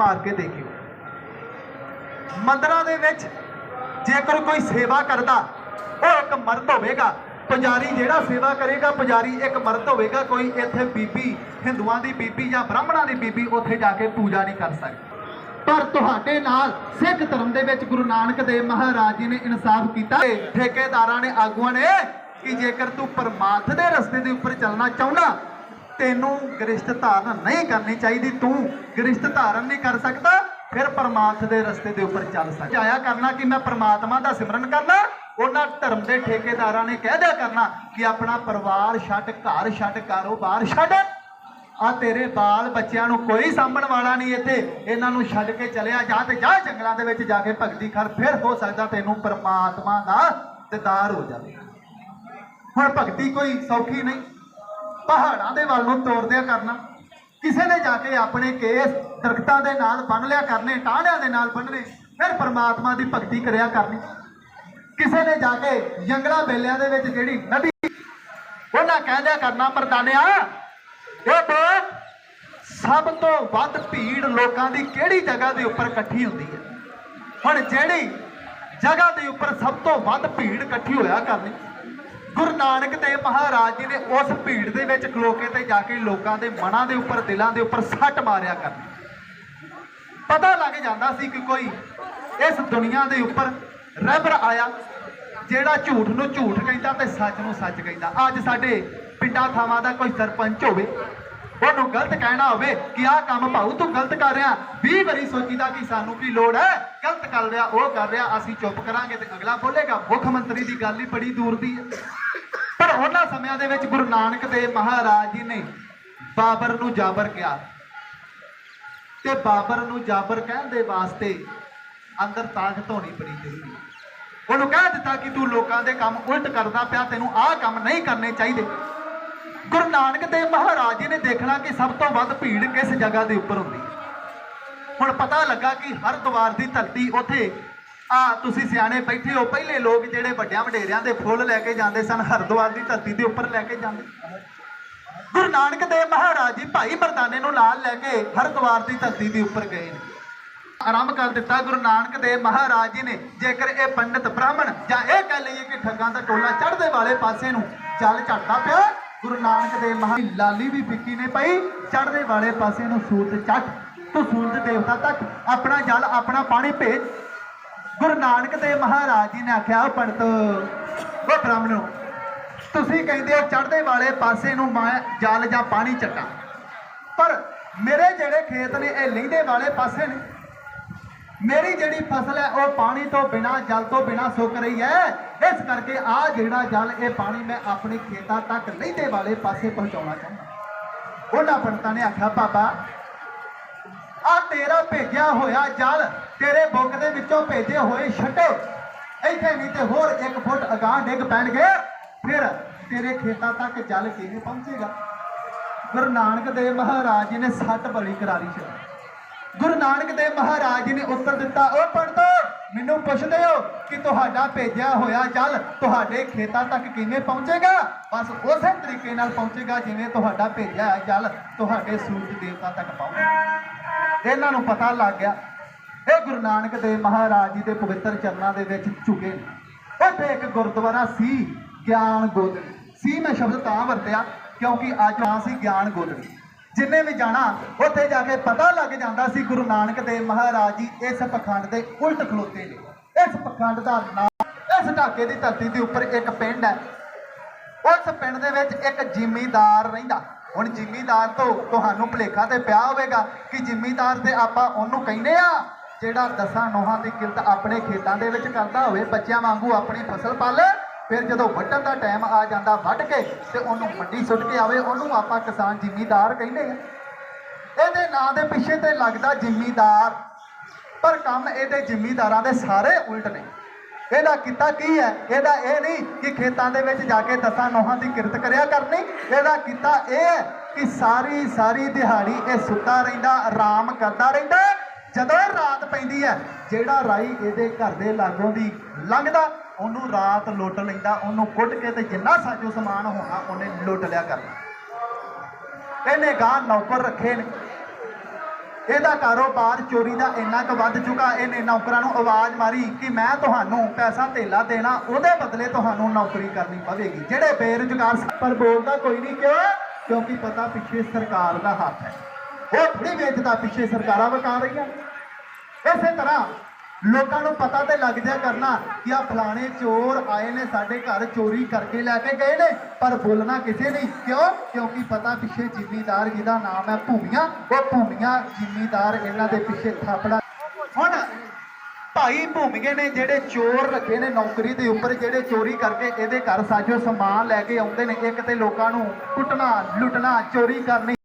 ਮਾਰ ਕੇ ਦੇਖਿਓ। ਮੰਦਰਾਂ ਦੇ ਵਿੱਚ ਜੇਕਰ ਕੋਈ ਸੇਵਾ ਕਰਦਾ, ਉਹ ਇੱਕ ਮਰਦ ਹੋਵੇਗਾ। ਪੁਜਾਰੀ ਜਿਹੜਾ ਸੇਵਾ ਕਰੇਗਾ, ਪੁਜਾਰੀ ਇੱਕ ਮਰਦ ਹੋਵੇਗਾ। ਕੋਈ ਇੱਥੇ ਬੀਬੀ, ਹਿੰਦੂਆਂ ਦੀ ਬੀਬੀ ਜਾਂ ਬ੍ਰਾਹਮਣਾਂ ਦੀ ਬੀਬੀ ਉੱਥੇ ਜਾ ਕੇ ਪੂਜਾ ਨਹੀਂ ਕਰ ਸਕਦੀ। ਪਰ ਤੁਹਾਡੇ ਨਾਲ ਸਿੱਖ ਧਰਮ ਦੇ ਵਿੱਚ ਗੁਰੂ ਨਾਨਕ ਦੇਵ ਮਹਾਰਾਜ ਜੀ ਨੇ ਇਨਸਾਫ ਕੀਤਾ। ਠੇਕੇਦਾਰਾਂ ਨੇ ਆਗੂਆਂ ਨੇ ਕਿ ਜੇਕਰ ਤੂੰ ਪਰਮਾਰਥ ਦੇ ਰਸਤੇ ਦੇ ਉੱਪਰ ਚੱਲਣਾ ਚਾਹੁੰਦਾ ਤੈਨੂੰ ਗ੍ਰਿਸ਼ਟ ਧਾਰਨ ਨਹੀਂ ਕਰਨੀ ਚਾਹੀਦੀ, ਤੂੰ ਗ੍ਰਿਸ਼ਟ ਧਾਰਨ ਨਹੀਂ ਕਰ ਸਕਦਾ, ਫਿਰ ਪਰਮਾਰਥ ਦੇ ਰਸਤੇ ਦੇ ਉੱਪਰ ਚੱਲ ਸਕਦਾ। ਆਇਆ ਕਰਨਾ ਕਿ ਮੈਂ ਪਰਮਾਤਮਾ ਦਾ ਸਿਮਰਨ ਕਰਨਾ, ਉਹਨਾਂ ਧਰਮ ਦੇ ਠੇਕੇਦਾਰਾਂ ਨੇ ਕਹਿ ਦਿਆ ਕਰਨਾ ਕਿ ਆਪਣਾ ਪਰਿਵਾਰ ਛੱਡ, ਘਰ ਛੱਡ, ਕਾਰੋਬਾਰ ਛੱਡ। ਆ ਤੇਰੇ ਬਾਲ ਬੱਚਿਆਂ ਨੂੰ ਕੋਈ ਸਾਂਭਣ ਵਾਲਾ ਨਹੀਂ ਇੱਥੇ। ਇਹਨਾਂ ਨੂੰ ਛੱਡ ਕੇ ਚਲਿਆ ਜਾ ਤੇ ਜਾ ਜੰਗਲਾਂ ਦੇ ਵਿੱਚ ਜਾ ਕੇ ਭਗਤੀ ਕਰ, ਫਿਰ ਹੋ ਸਕਦਾ ਤੈਨੂੰ ਪਰਮਾਤਮਾ ਦਾ ਦੀਦਾਰ ਹੋ ਜਾਵੇ। ਹੁਣ ਭਗਤੀ ਕੋਈ ਸੌਖੀ ਨਹੀਂ। ਪਹਾੜਾਂ ਦੇ ਵੱਲ ਨੂੰ ਤੋਰਦਿਆ ਕਰਨਾ। ਕਿਸੇ ਨੇ ਜਾ ਕੇ ਆਪਣੇ ਕੇਸ ਦਰਖਤਾਂ ਦੇ ਨਾਲ ਬੰਨ ਲਿਆ ਕਰਨੇ, ਟਾਹਣਿਆਂ ਦੇ ਨਾਲ ਬੰਨਣੇ ਫਿਰ ਪਰਮਾਤਮਾ ਦੀ ਭਗਤੀ ਕਰਿਆ ਕਰਨੀ। ਕਿਸੇ ਨੇ ਜਾ ਕੇ ਜੰਗਲਾਂ ਬੇਲਿਆਂ ਦੇ ਵਿੱਚ ਜਿਹੜੀ ਨਦੀ, ਉਹਨਾਂ ਕਹਿ ਦਿਆ ਕਰਨਾ, ਮਰਦਾਨਿਆ ਇਹ ਦੇਖ, ਸਭ ਤੋਂ ਵੱਧ ਭੀੜ ਲੋਕਾਂ ਦੀ ਕਿਹੜੀ ਜਗ੍ਹਾ ਦੇ ਉੱਪਰ ਇਕੱਠੀ ਹੁੰਦੀ ਹੈ? ਹੁਣ ਜਿਹੜੀ ਜਗ੍ਹਾ ਦੇ ਉੱਪਰ ਸਭ ਤੋਂ ਵੱਧ ਭੀੜ ਇਕੱਠੀ ਹੋਇਆ ਕਰਨੀ। ਗੁਰੂ ਨਾਨਕ ਦੇਵ ਮਹਾਰਾਜ ਜੀ ਨੇ ਉਸ ਭੀੜ ਦੇ ਵਿੱਚ ਖਲੋ ਕੇ ਤੇ ਜਾ ਕੇ ਲੋਕਾਂ ਦੇ ਮਨਾਂ ਦੇ ਉੱਪਰ, ਦਿਲਾਂ ਦੇ ਉੱਪਰ ਸੱਟ ਮਾਰਿਆ ਕਰਨੀ ਪਤਾ ਲੱਗ ਜਾਂਦਾ ਸੀ ਕਿ ਕੋਈ ਇਸ ਦੁਨੀਆ ਦੇ ਉੱਪਰ ਰਹਿਬਰ ਆਇਆ, ਜਿਹੜਾ ਝੂਠ ਨੂੰ ਝੂਠ ਕਹਿੰਦਾ ਤੇ ਸੱਚ ਨੂੰ ਸੱਚ ਕਹਿੰਦਾ। ਅੱਜ ਸਾਡੇ ਪਿੰਡਾਂ ਥਾਵਾਂ ਦਾ ਕੋਈ ਸਰਪੰਚ ਹੋਵੇ ਉਹਨੂੰ ਗਲਤ ਕਹਿਣਾ ਹੋਵੇ ਕਿ ਆਹ ਕੰਮ ਭਾਊ ਤੂੰ ਗਲਤ ਕਰ ਰਿਹਾ। 20 ਵਾਰੀ ਸੋਚੀਦਾ ਕਿ ਸਾਨੂੰ ਕੀ ਲੋੜ ਹੈ? ਗਲਤ ਕਰ ਰਿਹਾ, ਉਹ ਕਰ ਰਿਹਾ, ਅਸੀਂ ਚੁੱਪ ਕਰਾਂਗੇ ਤੇ ਅਗਲਾ ਬੋਲੇਗਾ, ਮੁੱਖ ਮੰਤਰੀ ਦੀ ਗੱਲ ਹੀ ਬੜੀ ਦੂਰ ਦੀ ਹੈ। ਪਰ ਉਹਨਾਂ ਸਮਿਆਂ ਦੇ ਵਿੱਚ ਗੁਰੂ ਨਾਨਕ ਦੇਵ ਮਹਾਰਾਜ ਜੀ ਨੇ ਬਾਬਰ ਨੂੰ ਜਾਬਰ ਕਿਹਾ। ਤੇ ਬਾਬਰ ਨੂੰ ਜਾਬਰ ਕਹਿਣ ਦੇ ਵਾਸਤੇ ਅੰਦਰ ਤਾਕਤ ਹੋਣੀ ਬੜੀ ਜ਼ਰੂਰੀ ਉਹਨੂੰ ਕਹਿ ਦਿੱਤਾ ਕਿ ਤੂੰ ਲੋਕਾਂ ਦੇ ਕੰਮ ਉਲਟ ਕਰਦਾ ਪਿਆ, ਤੈਨੂੰ ਆਹ ਕੰਮ ਨਹੀਂ ਕਰਨੇ ਚਾਹੀਦੇ। ਗੁਰੂ ਨਾਨਕ ਦੇਵ ਮਹਾਰਾਜ ਜੀ ਨੇ ਦੇਖਣਾ ਕਿ ਸਭ ਤੋਂ ਵੱਧ ਭੀੜ ਕਿਸ ਜਗ੍ਹਾ ਦੇ ਉੱਪਰ ਹੁੰਦੀ ਹੁਣ ਪਤਾ ਲੱਗਾ ਕਿ ਹਰਦੁਆਰ ਦੀ ਧਰਤੀ ਉੱਥੇ, ਆ ਤੁਸੀਂ ਸਿਆਣੇ ਬੈਠੇ ਹੋ, ਪਹਿਲੇ ਲੋਕ ਜਿਹੜੇ ਵੱਡਿਆਂ ਵਡੇਰਿਆਂ ਦੇ ਫੁੱਲ ਲੈ ਕੇ ਜਾਂਦੇ ਸਨ ਹਰਦੁਆਰ ਦੀ ਧਰਤੀ ਦੇ ਉੱਪਰ ਲੈ ਕੇ ਜਾਂਦੇ। ਗੁਰੂ ਨਾਨਕ ਦੇਵ ਮਹਾਰਾਜ ਜੀ ਭਾਈ ਮਰਦਾਨੇ ਨੂੰ ਨਾਲ ਲੈ ਕੇ ਹਰਦੁਆਰ ਦੀ ਧਰਤੀ ਦੇ ਉੱਪਰ ਗਏ ਨੇ। ਆਰੰਭ ਕਰ ਦਿੱਤਾ ਗੁਰੂ ਨਾਨਕ ਦੇਵ ਮਹਾਰਾਜ ਜੀ ਨੇ। ਜੇਕਰ ਇਹ ਪੰਡਿਤ ਬ੍ਰਾਹਮਣ ਜਾਂ ਇਹ ਕਹਿ ਲਈਏ ਕਿ ਠੱਗਾਂ ਦਾ ਟੋਲਾ ਚੜ੍ਹਦੇ ਵਾਲੇ ਪਾਸੇ ਨੂੰ ਚੱਲ ਝੜਦਾ ਪਿਆ ਗੁਰੂ ਨਾਨਕ ਦੇਵ ਮਹਾ ਲਾਲੀ ਵੀ ਫਿੱਕੀ ਨੇ ਪਈ, ਚੜ੍ਹਦੇ ਵਾਲੇ ਪਾਸੇ ਨੂੰ ਸੂਰਜ ਚੱਟ ਤੂੰ ਸੂਰਜ ਦੇਵਤਾ ਤੱਕ ਆਪਣਾ ਜਲ, ਆਪਣਾ ਪਾਣੀ ਭੇਜ। ਗੁਰੂ ਨਾਨਕ ਦੇਵ ਮਹਾਰਾਜ ਜੀ ਨੇ ਆਖਿਆ ਉਹ ਪੰਡਤ, ਉਹ ਬ੍ਰਾਹਮਣੋ, ਤੁਸੀਂ ਕਹਿੰਦੇ ਹੋ ਚੜ੍ਹਦੇ ਵਾਲੇ ਪਾਸੇ ਨੂੰ ਮੈਂ ਜਲ ਜਾਂ ਪਾਣੀ ਚੱਟਾਂ ਪਰ ਮੇਰੇ ਜਿਹੜੇ ਖੇਤ ਨੇ, ਇਹ ਲਹਿੰਦੇ ਵਾਲੇ ਪਾਸੇ ਨੇ। ਮੇਰੀ ਜਿਹੜੀ ਫਸਲ ਹੈ ਉਹ ਪਾਣੀ ਤੋਂ ਬਿਨਾ, ਜਲ ਤੋਂ ਬਿਨਾ ਸੁੱਕ ਰਹੀ ਹੈ। ਇਸ ਕਰਕੇ ਆ ਜਿਹੜਾ ਜਲ, ਇਹ ਪਾਣੀ ਮੈਂ ਆਪਣੇ ਖੇਤਾਂ ਤੱਕ ਲਹਿੰਦੇ ਵਾਲੇ ਪਾਸੇ ਪਹੁੰਚਾਉਣਾ ਚਾਹੁੰਦਾ। ਉਹਨਾਂ ਪੰਡਤਾਂ ਨੇ ਆਖਿਆ, ਬਾਬਾ ਆ ਤੇਰਾ ਭੇਜਿਆ ਹੋਇਆ ਜਲ ਤੇਰੇ ਬੁੱਕ ਦੇ ਵਿੱਚੋਂ ਭੇਜੇ ਹੋਏ ਛੱਡੋ। ਇੱਥੇ ਨਹੀਂ ਤੇ ਹੋਰ ਇੱਕ ਫੁੱਟ ਅਗਾਂਹ ਡਿੱਗ ਪੈਣਗੇ। ਫਿਰ ਤੇਰੇ ਖੇਤਾਂ ਤੱਕ ਜਲ ਕਿਵੇਂ ਪਹੁੰਚੇਗਾ? ਗੁਰੂ ਨਾਨਕ ਦੇਵ ਮਹਾਰਾਜ ਜੀ ਨੇ ਸੱਟ ਬੜੀ ਕਰਾਰੀ ਛੱਡੀ ਗੁਰੂ ਨਾਨਕ ਦੇਵ ਮਹਾਰਾਜ ਜੀ ਨੇ ਉੱਤਰ ਦਿੱਤਾ, ਉਹ ਪੰਡਤੋ ਮੈਨੂੰ ਪੁੱਛਦੇ ਹੋ ਕਿ ਤੁਹਾਡਾ ਭੇਜਿਆ ਹੋਇਆ ਜਲ ਤੁਹਾਡੇ ਖੇਤਾਂ ਤੱਕ ਕਿਵੇਂ ਪਹੁੰਚੇਗਾ? ਬਸ ਉਸੇ ਤਰੀਕੇ ਨਾਲ ਪਹੁੰਚੇਗਾ ਜਿਵੇਂ ਤੁਹਾਡਾ ਭੇਜਿਆ ਹੋਇਆ ਜਲ ਤੁਹਾਡੇ ਸੂਰਜ ਦੇਵਤਾ ਤੱਕ ਪਹੁੰਚੇਗਾ। ਇਹਨਾਂ ਨੂੰ ਪਤਾ ਲੱਗ ਗਿਆ, ਇਹ ਗੁਰੂ ਨਾਨਕ ਦੇਵ ਮਹਾਰਾਜ ਜੀ ਦੇ ਪਵਿੱਤਰ ਚਰਨਾਂ ਦੇ ਵਿੱਚ ਝੁਕੇ ਨੇ। ਉੱਥੇ ਇੱਕ ਗੁਰਦੁਆਰਾ ਸੀ, ਗਿਆਨ ਗੋਦੜੀ। ਸੀ ਮੈਂ ਸ਼ਬਦ ਤਾਂ ਵਰਤਿਆ ਕਿਉਂਕਿ ਅੱਜ ਆ ਸੀ ਗਿਆਨ ਗੋਦੜੀ। ਜਿੰਨੇ ਵੀ ਜਾਣਾ, ਉੱਥੇ ਜਾ ਕੇ ਪਤਾ ਲੱਗ ਜਾਂਦਾ ਸੀ ਗੁਰੂ ਨਾਨਕ ਦੇਵ ਮਹਾਰਾਜ ਜੀ ਇਸ ਪਖੰਡ ਦੇ ਉਲਟ ਖਲੋਤੇ ਨੇ। ਇਸ ਪਖੰਡ ਦਾ ਨਾਮ ਇਸ ਢਾਕੇ ਦੀ ਧਰਤੀ ਦੇ ਉੱਪਰ ਇੱਕ ਪਿੰਡ ਹੈ। ਉਸ ਪਿੰਡ ਦੇ ਵਿੱਚ ਇੱਕ ਜ਼ਿਮੀਦਾਰ ਰਹਿੰਦਾ। ਹੁਣ ਜਿਮੀਦਾਰ ਤੋਂ ਤੁਹਾਨੂੰ ਭੁਲੇਖਾ ਤੇ ਪਿਆ ਹੋਵੇਗਾ ਕਿ ਜਿਮੀਦਾਰ ਤੇ ਆਪਾਂ ਉਹਨੂੰ ਕਹਿੰਦੇ ਆ, ਜਿਹੜਾ ਦਸਾਂ ਨੋਹਾਂ ਦੀ ਕਿਰਤ ਆਪਣੇ ਖੇਤਾਂ ਦੇ ਵਿੱਚ ਕਰਦਾ ਹੋਵੇ, ਬੱਚਿਆਂ ਵਾਂਗੂ ਆਪਣੀ ਫਸਲ ਪਾਲੇ। ਫਿਰ ਜਦੋਂ ਵੱਢਣ ਦਾ ਟਾਈਮ ਆ ਜਾਂਦਾ ਵੱਢ ਕੇ ਤੇ ਉਹਨੂੰ ਮੰਡੀ ਸੁੱਟ ਕੇ ਆਵੇ, ਉਹਨੂੰ ਆਪਾਂ ਕਿਸਾਨ ਜ਼ਿਮੀਂਦਾਰ ਕਹਿੰਦੇ ਆ। ਇਹਦੇ ਨਾਂ ਦੇ ਪਿੱਛੇ ਤੇ ਲੱਗਦਾ ਜ਼ਿਮੀਂਦਾਰ, ਪਰ ਕੰਮ ਇਹਦੇ ਜ਼ਿਮੀਦਾਰਾਂ ਦੇ ਸਾਰੇ ਉਲਟ ਨੇ। ਇਹਦਾ ਕੀਤਾ ਕੀ ਹੈ? ਇਹਦਾ ਇਹ ਨਹੀਂ ਕਿ ਖੇਤਾਂ ਦੇ ਵਿੱਚ ਜਾ ਕੇ ਦਸਾਂ ਨੋਹਾਂ ਦੀ ਕਿਰਤ ਕਰਿਆ ਕਰਨੀ। ਇਹਦਾ ਕੀਤਾ ਇਹ ਹੈ ਕਿ ਸਾਰੀ ਸਾਰੀ ਦਿਹਾੜੀ ਇਹ ਸੁੱਤਾ ਰਹਿੰਦਾ, ਆਰਾਮ ਕਰਦਾ ਰਹਿੰਦਾ। ਜਦੋਂ ਰਾਤ ਪੈਂਦੀ ਹੈ, ਜਿਹੜਾ ਰਾਈ ਇਹਦੇ ਘਰ ਦੇ ਲਾਗੋਂ ਦੀ ਲੰਘਦਾ, ਉਹਨੂੰ ਰਾਤ ਲੁੱਟ ਲੈਂਦਾ, ਉਹਨੂੰ ਕੁੱਟ ਕੇ ਤੇ ਜਿੰਨਾ ਸਾਜੋ ਸਮਾਨ ਹੋਣਾ, ਉਹਨੇ ਲੁੱਟ ਲਿਆ ਕਰਨਾ। ਇਹਨੇ ਗਾਂ ਨੌਕਰ ਰੱਖੇ ਨੇ। ਇਹਦਾ ਕਾਰੋਬਾਰ ਚੋਰੀ ਦਾ ਇੰਨਾ ਕੁ ਵੱਧ ਚੁੱਕਾ, ਇਹਨੇ ਨੌਕਰਾਂ ਨੂੰ ਆਵਾਜ਼ ਮਾਰੀ ਕਿ ਮੈਂ ਤੁਹਾਨੂੰ ਪੈਸਾ ਧੇਲਾ ਦੇਣਾ, ਉਹਦੇ ਬਦਲੇ ਤੁਹਾਨੂੰ ਨੌਕਰੀ ਕਰਨੀ ਪਵੇਗੀ। ਜਿਹੜੇ ਬੇਰੁਜ਼ਗਾਰ ਸ- ਪਰ ਬੋਲਦਾ ਕੋਈ ਨਹੀਂ ਕਿਉਂ? ਕਿਉਂਕਿ ਪਤਾ ਪਿੱਛੇ ਸਰਕਾਰ ਦਾ ਹੱਥ ਹੈ। ਉਹ ਥੋੜੀ ਵੇਚਦਾ ਪਿੱਛੇ ਸਰਕਾਰਾਂ ਵਕਾ ਰਹੀਆਂ ਇਸੇ ਤਰ੍ਹਾਂ ਲੋਕਾਂ ਨੂੰ ਪਤਾ ਤੇ ਲੱਗ ਜਾ ਕਰਨਾ ਕਿ ਆ ਫਲਾਣੇ ਚੋਰ ਆਏ ਨੇ, ਸਾਡੇ ਘਰ ਚੋਰੀ ਕਰਕੇ ਲੈ ਕੇ ਗਏ ਨੇ, ਪਰ ਬੋਲਣਾ ਕਿਸੇ ਨਹੀਂ ਕਿਉਂ? ਕਿਉਂਕਿ ਪਤਾ ਪਿੱਛੇ ਜ਼ਿਮੀਦਾਰ ਜਿਹਦਾ ਨਾਮ ਹੈ ਭੂਮੀਆਂ, ਉਹ ਭੂਮੀਆਂ ਜ਼ਿਮੀਦਾਰ ਇਹਨਾਂ ਦੇ ਪਿੱਛੇ ਥਾਪੜਾ। ਹੁਣ ਭਾਈ ਭੂਮੀਏ ਨੇ ਜਿਹੜੇ ਚੋਰ ਰੱਖੇ ਨੇ ਨੌਕਰੀ ਦੇ ਉੱਪਰ, ਜਿਹੜੇ ਚੋਰੀ ਕਰਕੇ ਇਹਦੇ ਘਰ ਸਾਜੋ ਸਮਾਨ ਲੈ ਕੇ ਆਉਂਦੇ ਨੇ, ਇੱਕ ਤੇ ਲੋਕਾਂ ਨੂੰ ਕੁੱਟਣਾ, ਲੁੱਟਣਾ, ਚੋਰੀ ਕਰਨੀ।